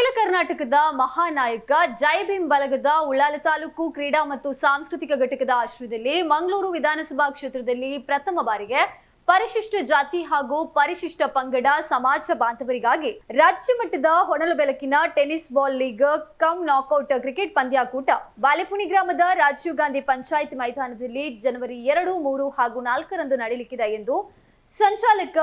ಅಖಿಲ ಕರ್ನಾಟಕದ ಮಹಾನಾಯಕ, ಜೈ ಭೀಮ್ ಬಳಗದ ಉಳ್ಳಾಲ ತಾಲೂಕು ಕ್ರೀಡಾ ಮತ್ತು ಸಾಂಸ್ಕೃತಿಕ ಘಟಕದ ಆಶ್ರಯದಲ್ಲಿ ಮಂಗಳೂರು ವಿಧಾನಸಭಾ ಕ್ಷೇತ್ರದಲ್ಲಿ ಪ್ರಥಮ ಬಾರಿಗೆ ಪರಿಶಿಷ್ಟ ಜಾತಿ ಹಾಗೂ ಪರಿಶಿಷ್ಟ ಪಂಗಡ ಸಮಾಜ ಬಾಂಧವರಿಗಾಗಿ ರಾಜ್ಯ ಮಟ್ಟದ ಹೊಣಲು ಬೆಳಕಿನ tennis ball league cum knockout cricket ಪಂದ್ಯಾಕೂಟ. Balepuni ಗ್ರಾಮದ ರಾಜೀವ್ ಗಾಂಧಿ ಪಂಚಾಯತ್ ಮೈದಾನದಲ್ಲಿ ಜನವರಿ ಎರಡು, ಮೂರು ಹಾಗೂ ನಾಲ್ಕರಂದು ನಡೆಯಲಿಕ್ಕಿದೆ ಎಂದು ಸಂಚಾಲಕ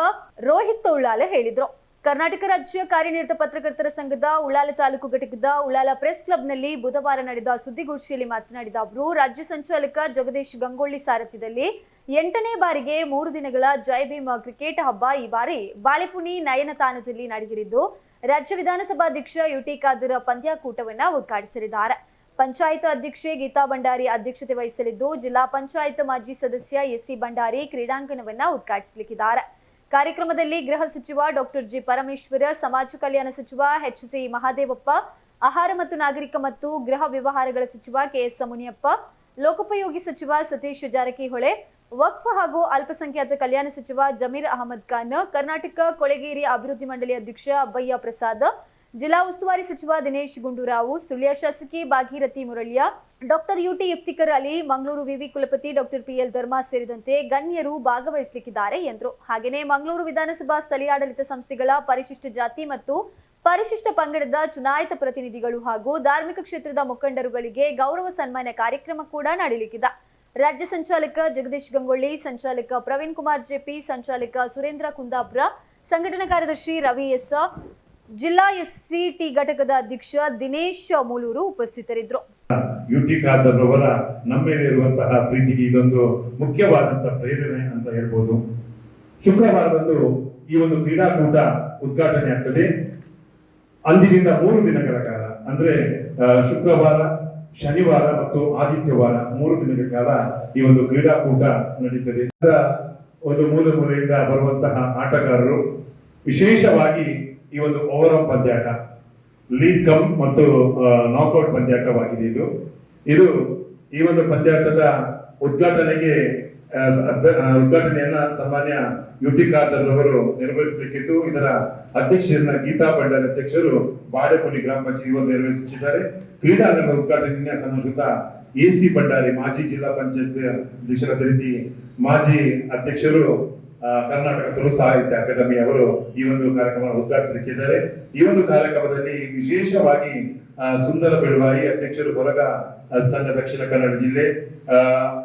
ರೋಹಿತ್ ಉಳ್ಳಾಲೆ ಹೇಳಿದರು. ಕರ್ನಾಟಕ ರಾಜ್ಯ ಕಾರ್ಯನಿರತ ಪತ್ರಕರ್ತರ ಸಂಘದ ಉಳ್ಳಾಲ ತಾಲೂಕು ಘಟಕದ ಉಳ್ಳಾಲ ಪ್ರೆಸ್ ಕ್ಲಬ್ನಲ್ಲಿ ಬುಧವಾರ ನಡೆದ ಸುದ್ದಿಗೋಷ್ಠಿಯಲ್ಲಿ ಮಾತನಾಡಿದ ಅವರು, ರಾಜ್ಯ ಸಂಚಾಲಕ ಜಗದೀಶ್ ಗಂಗೊಳ್ಳಿ ಸಾರಥ್ಯದಲ್ಲಿ ಎಂಟನೇ ಬಾರಿಗೆ ಮೂರು ದಿನಗಳ ಜಯಭೀಮ ಭೀಮ್ ಕ್ರಿಕೆಟ್ ಹಬ್ಬ ಈ ಬಾರಿ ಬಾಳೆಪುಣಿ ನಯನತಾನದಲ್ಲಿ ನಡೆಯಲಿದ್ದು ರಾಜ್ಯ ವಿಧಾನಸಭಾಧ್ಯಕ್ಷ ಯುಟಿ ಖಾದರ್ ಪಂದ್ಯಾಕೂಟವನ್ನ ಉದ್ಘಾಟಿಸಲಿದ್ದಾರೆ. ಪಂಚಾಯತ್ ಅಧ್ಯಕ್ಷೆ ಗೀತಾ ಭಂಡಾರಿ ಅಧ್ಯಕ್ಷತೆ ವಹಿಸಲಿದ್ದು, ಜಿಲ್ಲಾ ಪಂಚಾಯತ್ ಮಾಜಿ ಸದಸ್ಯ ಎಸ್ಸಿ ಭಂಡಾರಿ ಕ್ರೀಡಾಂಗಣವನ್ನ ಉದ್ಘಾಟಿಸಲಿಕ್ಕಿದ್ದಾರೆ. ಕಾರ್ಯಕ್ರಮದಲ್ಲಿ ಗೃಹ ಸಚಿವ ಡಾಕ್ಟರ್ ಜಿ ಪರಮೇಶ್ವರ, ಸಮಾಜ ಕಲ್ಯಾಣ ಸಚಿವ ಎಚ್ ಸಿ ಮಹಾದೇವಪ್ಪ, ಆಹಾರ ಮತ್ತು ನಾಗರಿಕ ಮತ್ತು ಗೃಹ ವ್ಯವಹಾರಗಳ ಸಚಿವ ಕೆಎಸ್ ಮುನಿಯಪ್ಪ, ಲೋಕೋಪಯೋಗಿ ಸಚಿವ ಸತೀಶ್ ಜಾರಕಿಹೊಳೆ, ವಕ್ಫ್ ಹಾಗೂ ಅಲ್ಪಸಂಖ್ಯಾತ ಕಲ್ಯಾಣ ಸಚಿವ ಜಮೀರ್ ಅಹಮದ್ ಖಾನ್, ಕರ್ನಾಟಕ ಕೊಳೆಗೇರಿ ಅಭಿವೃದ್ಧಿ ಮಂಡಳಿ ಅಧ್ಯಕ್ಷ ಅಬ್ಬಯ್ಯ ಪ್ರಸಾದ್ ಜಿಲ್ಲಾ ಉಸ್ತುವಾರಿ ಸಚಿವ ದಿನೇಶ್ ಗುಂಡೂರಾವ್, ಸುಳ್ಯ ಶಾಸಕಿ ಭಾಗೀರಥಿ ಮುರಳಿಯ, ಡಾಕ್ಟರ್ ಯುಟಿ ಇಫ್ತಿಕರ್ ಅಲಿ, ಮಂಗಳೂರು ವಿವಿ ಕುಲಪತಿ ಡಾಕ್ಟರ್ ಪಿಎಲ್ ಧರ್ಮಾ ಸೇರಿದಂತೆ ಗಣ್ಯರು ಭಾಗವಹಿಸಲಿಕ್ಕಿದ್ದಾರೆ ಎಂದರು. ಹಾಗೆಯೇ ಮಂಗಳೂರು ವಿಧಾನಸಭಾ ಸ್ಥಳೀಯಾಡಳಿತ ಸಂಸ್ಥೆಗಳ ಪರಿಶಿಷ್ಟ ಜಾತಿ ಮತ್ತು ಪರಿಶಿಷ್ಟ ಪಂಗಡದ ಚುನಾಯಿತ ಪ್ರತಿನಿಧಿಗಳು ಹಾಗೂ ಧಾರ್ಮಿಕ ಕ್ಷೇತ್ರದ ಮುಖಂಡರುಗಳಿಗೆ ಗೌರವ ಸನ್ಮಾನ ಕಾರ್ಯಕ್ರಮ ಕೂಡ ನಡೆಯಲಿಕ್ಕಿದೆ. ರಾಜ್ಯ ಸಂಚಾಲಕ ಜಗದೀಶ್ ಗಂಗೊಳ್ಳಿ, ಸಂಚಾಲಕ ಪ್ರವೀಣ್ ಕುಮಾರ್ ಜೆಪಿ ಸಂಚಾಲಕ ಸುರೇಂದ್ರ ಕುಂದಾಪುರ, ಸಂಘಟನಾ ಕಾರ್ಯದರ್ಶಿ ರವಿ ಎಸ್. ಜಿಲ್ಲಾ ಎಸ್ಸಿಟಿ ಘಟಕದ ಅಧ್ಯಕ್ಷ ದಿನೇಶ್ ಮೂಲೂರು ಉಪಸ್ಥಿತರಿದ್ದರು. ಯುಟಿ ಖಾದರ್ ನಮ್ಮ ಮೇಲೆ ಇರುವಂತಹ ಪ್ರೀತಿಗೆ ಇದೊಂದು ಮುಖ್ಯವಾದಂತಹ ಪ್ರೇರಣೆ ಅಂತ ಹೇಳ್ಬೋದು. ಶುಕ್ರವಾರದಂದು ಈ ಒಂದು ಕ್ರೀಡಾಕೂಟ ಉದ್ಘಾಟನೆ ಆಗ್ತದೆ. ಅಂದಿನಿಂದ ಮೂರು ದಿನಗಳ ಕಾಲ, ಅಂದ್ರೆ ಶುಕ್ರವಾರ, ಶನಿವಾರ ಮತ್ತು ಆದಿತ್ಯವಾರ ಮೂರು ದಿನಗಳ ಕಾಲ ಈ ಒಂದು ಕ್ರೀಡಾಕೂಟ ನಡೀತದೆ. ಒಂದು ಮೂಲ ಮೂಲೆಯಿಂದ ಬರುವಂತಹ ಆಟಗಾರರು ವಿಶೇಷವಾಗಿ ಈ ಒಂದು ಓವರ್ ಪಂದ್ಯಾಟ ಲೀಗ್ ಕಮ್ ಮತ್ತು ನಾಕ್ಔಟ್ ಪಂದ್ಯಾಟವಾಗಿದೆ ಇದು. ಇದು ಈ ಒಂದು ಪಂದ್ಯಾಟದ ಉದ್ಘಾಟನೆಗೆ ಉದ್ಘಾಟನೆಯನ್ನ ಸಾಮಾನ್ಯ ಯುಟಿ ಖಾದರ್ ಅವರು ನಿರ್ವಹಿಸಲಿಕ್ಕಿದ್ದು ಇದರ ಅಧ್ಯಕ್ಷರನ್ನ ಗೀತಾ ಭಂಡಾರಿ ಅಧ್ಯಕ್ಷರು ಬಾಳೆಪುಲಿ ಗ್ರಾಮ ಪಂಚಾಯತ್ ಇವರು ನಿರ್ವಹಿಸುತ್ತಿದ್ದಾರೆ. ಕ್ರೀಡಾಂಗಣದ ಉದ್ಘಾಟನೆಯ ಸಂಬಂಧಿಸಿದ ಎಸಿ ಭಂಡಾರಿ ಮಾಜಿ ಜಿಲ್ಲಾ ಪಂಚಾಯತ್ ಅಧ್ಯಕ್ಷರ ರೀತಿ ಮಾಜಿ ಅಧ್ಯಕ್ಷರು ಕರ್ನಾಟಕ ತುಳು ಸಾಹಿತ್ಯ ಅಕಾಡೆಮಿ ಅವರು ಈ ಒಂದು ಕಾರ್ಯಕ್ರಮ ಉದ್ಘಾಟಿಸಲಿಕ್ಕಿದ್ದಾರೆ ಈ ಒಂದು ಕಾರ್ಯಕ್ರಮದಲ್ಲಿ ವಿಶೇಷವಾಗಿ ಸುಂದರ ಬೆಳವಾಯಿ ಅಧ್ಯಕ್ಷರು ಹೊರಗ ಸಂಘ ದಕ್ಷಿಣ ಕನ್ನಡ ಜಿಲ್ಲೆ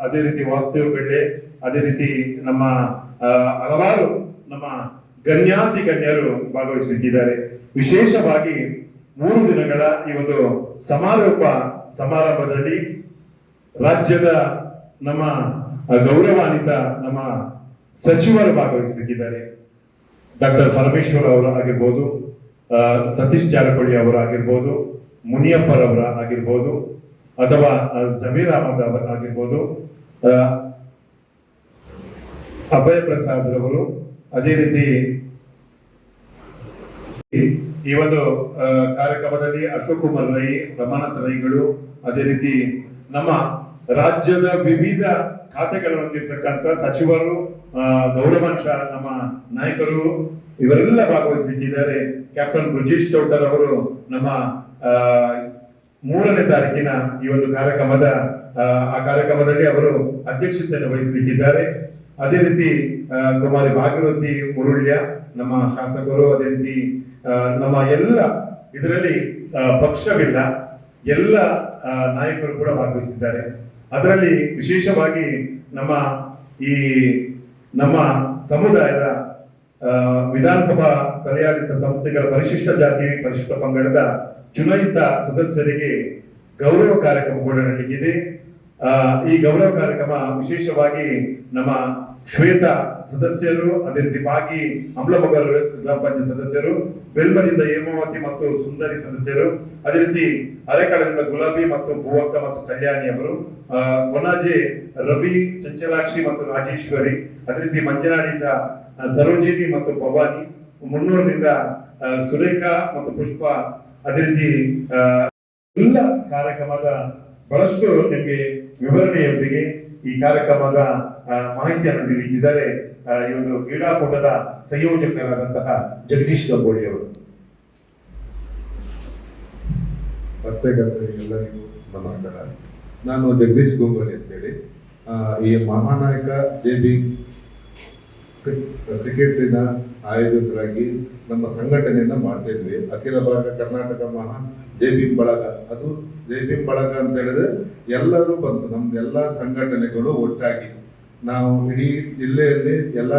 ಅದೇ ರೀತಿ ವಾಸುದೇವ್ ಪೇಟೆ ಅದೇ ರೀತಿ ನಮ್ಮ ಹಲವಾರು ನಮ್ಮ ಗಣ್ಯಾತಿ ಗಣ್ಯರು ಭಾಗವಹಿಸಲಿಕ್ಕಿದ್ದಾರೆ. ವಿಶೇಷವಾಗಿ ಮೂರು ದಿನಗಳ ಈ ಒಂದು ಸಮಾರೋಪ ಸಮಾರಂಭದಲ್ಲಿ ರಾಜ್ಯದ ನಮ್ಮ ಗೌರವಾನ್ವಿತ ನಮ್ಮ ಸಚಿವರು ಭಾಗವಹಿಸಿದ್ದಾರೆ. ಡಾಕ್ಟರ್ ಪರಮೇಶ್ವರ್ ಅವರು ಆಗಿರ್ಬೋದು ಸತೀಶ್ ಜಾರಕಿಹೊಳಿ ಅವರು ಆಗಿರ್ಬೋದು ಮುನಿಯಪ್ಪರವರ ಆಗಿರ್ಬೋದು, ಅಥವಾ ಜಮೀರ್ ಅಹಮದ್ ಅವರ ಆಗಿರ್ಬೋದು ಅಭಯ ಪ್ರಸಾದ್ ರವರು, ಅದೇ ರೀತಿ ಈ- ಒಂದು ಕಾರ್ಯಕ್ರಮದಲ್ಲಿ ಅಶೋಕ್ ಕುಮಾರ್ ರೈ ರಮಾನಾಥ ರೈಗಳು ಅದೇ ರೀತಿ ನಮ್ಮ ರಾಜ್ಯದ ವಿವಿಧ ಖಾತೆಗಳನ್ನು ಹೊಂದಿರತಕ್ಕಂತ ಸಚಿವರು ಗೌರವಾಂಶ ನಮ್ಮ ನಾಯಕರು ಇವರೆಲ್ಲ ಭಾಗವಹಿಸಲಿಕ್ಕಿದ್ದಾರೆ ಕ್ಯಾಪ್ಟನ್ ಬ್ರಿಜೇಶ್ ಚೌಟರ್ ಅವರು ನಮ್ಮ ಮೂರನೇ ತಾರೀಕಿನ ಈ ಒಂದು ಕಾರ್ಯಕ್ರಮದ ಆ, ಕಾರ್ಯಕ್ರಮದಲ್ಲಿ ಅವರು ಅಧ್ಯಕ್ಷತೆಯನ್ನು ವಹಿಸಲಿಕ್ಕಿದ್ದಾರೆ ಅದೇ ರೀತಿ ಕುಮಾರಿ ಭಾಗವತಿ ಮುರುಳ್ಯ ನಮ್ಮ ಶಾಸಕರು ಅದೇ ರೀತಿ ನಮ್ಮ ಎಲ್ಲ ಇದರಲ್ಲಿ ಪಕ್ಷವಿಲ್ಲ. ಎಲ್ಲ ನಾಯಕರು ಕೂಡ ಭಾಗವಹಿಸಿದ್ದಾರೆ. ಅದರಲ್ಲಿ ವಿಶೇಷವಾಗಿ ನಮ್ಮ ಈ ನಮ್ಮ ಸಮುದಾಯದ ವಿಧಾನಸಭಾ ಸ್ಥಳೀಯಾಡಳಿತ ಸಂಸ್ಥೆಗಳ ಪರಿಶಿಷ್ಟ ಜಾತಿ ಪರಿಶಿಷ್ಟ ಪಂಗಡದ ಚುನಾಯಿತ ಸದಸ್ಯರಿಗೆ ಗೌರವ ಕಾರ್ಯಕ್ರಮ ಕೂಡ ನಡೆಯಲಿದೆ ಈ ಗೌರವ ಕಾರ್ಯಕ್ರಮ ವಿಶೇಷವಾಗಿ ನಮ್ಮ ಶ್ವೇತ ಸದಸ್ಯರು, ಅದೇ ರೀತಿ ಬಾಗಿ ಅಮ್ಲಮಗಲ್ ಗ್ರಾಮ ಪಂಚಾಯತ್ ಸದಸ್ಯರು ಬೆಲ್ಮನಿಂದ ಹೇಮಾವತಿ ಮತ್ತು ಸುಂದರಿ ಸದಸ್ಯರು, ಅದೇ ರೀತಿ ಅರೆಕಾಳದಿಂದ ಗುಲಾಬಿ ಮತ್ತು ಭೂವಕ್ಕ ಮತ್ತು ಕಲ್ಯಾಣಿ ಅವರು ಕೊನಾಜೆ ರವಿ, ಚಂಚಲಾಕ್ಷಿ ಮತ್ತು ರಾಜೇಶ್ವರಿ, ಅದೇ ರೀತಿ ಮಂಜನಾಡಿಯಿಂದ ಸರೋಜಿನಿ ಮತ್ತು ಭವಾನಿ, ಮುನ್ನೂರಿನಿಂದ ಸುರೇಖಾ ಮತ್ತು ಪುಷ್ಪ, ಅದೇ ರೀತಿ ಎಲ್ಲ ಕಾರ್ಯಕ್ರಮದ ಬಹಳಷ್ಟು ನಿಮಗೆ ವಿವರಣೆಯೊಂದಿಗೆ ಈ ಕಾರ್ಯಕ್ರಮದ ಮಾಹಿತಿಯನ್ನು ನೀಡಿದ್ದಾರೆ ಈ ಒಂದು ಕ್ರೀಡಾಕೂಟದ ಸಂಯೋಜಕರಾದಂತಹ ಜಗದೀಶ್ ಗಂಗೋಳಿ ಅವರು. ಎಲ್ಲರಿಗೂ ನಮಸ್ಕಾರ. ನಾನು ಜಗದೀಶ್ ಗೊಂಗೋಳಿ ಅಂತೇಳಿ ಈ ಮಹಾನಾಯಕ ಜೆ ಬಿ ಕ್ರಿಕೆಟಿನ ಆಯೋಜಕರಾಗಿ ನಮ್ಮ ಸಂಘಟನೆಯನ್ನ ಮಾಡ್ತಾ ಇದ್ವಿ. ಅಖಿಲ ಭಾರತ ಕರ್ನಾಟಕ ಮಹಾ ಜೆ ಭೀಮ್ ಬಳಗ. ಅದು ಜೆ ಭೀಮ್ ಬಳಗ ಅಂತ ಹೇಳಿದ್ರೆ ಎಲ್ಲರೂ ಬಂದು, ನಮ್ದು ಸಂಘಟನೆಗಳು ಒಟ್ಟಾಗಿ ನಾವು ಇಡೀ ಜಿಲ್ಲೆಯಲ್ಲಿ ಎಲ್ಲ